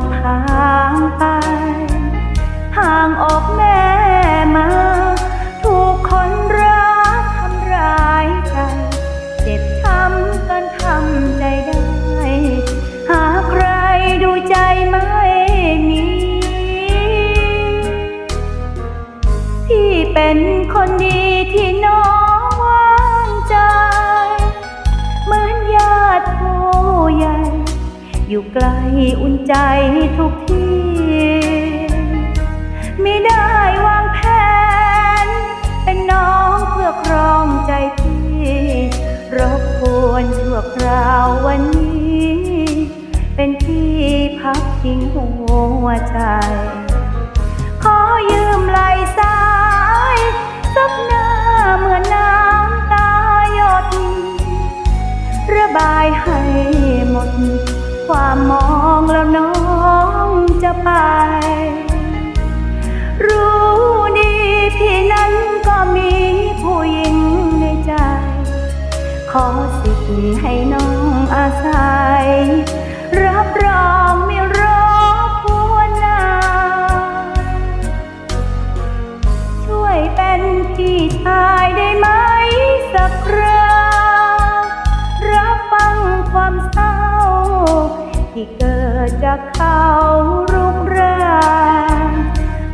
ดทางไป ห่างออกแม่มา ถูกคนรักทำร้ายใจ เจ็บช้ำกันทำใจได้ หาใครดูใจไม่มีที่เป็นคนดีที่น้องวาง อยู่ไกลอุ่นใจทุกที ไม่ได้วางแผน เป็นน้องเพื่อครองใจพี่รบกวนชั่วคราววันนี้ เป็นที่พักทิ้งหัวใจามมองแล้วน้องจะไป ที่เกิดจากเขารุกราน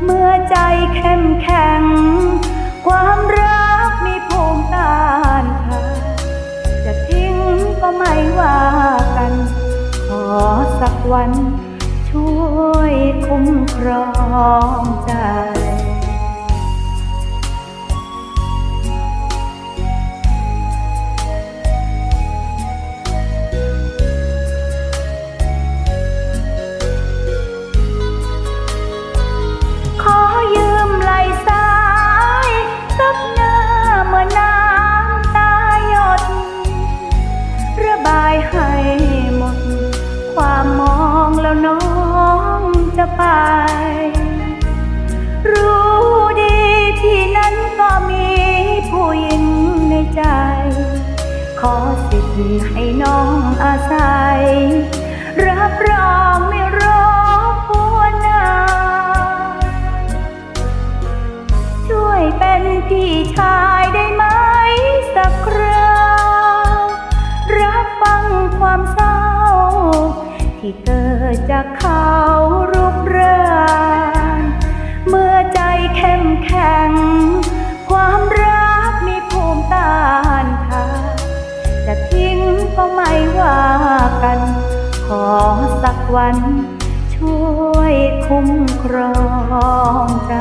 เมื่อใจเข้มแข็ง ความรักมีภูมิต้านทานจะทิ้งก็ไม่ว่ากัน ขอสักวันช่วยคุ้มครองใจ ให้น้องอาศัย รับรองไม่รบกวนนาช่วยเป็นพี่ชายได้ไหมสักคราวรับฟังความเศร้า ที่เกิดจากเขารุกราน อสักวัน ช่วยคุ้มครองใจ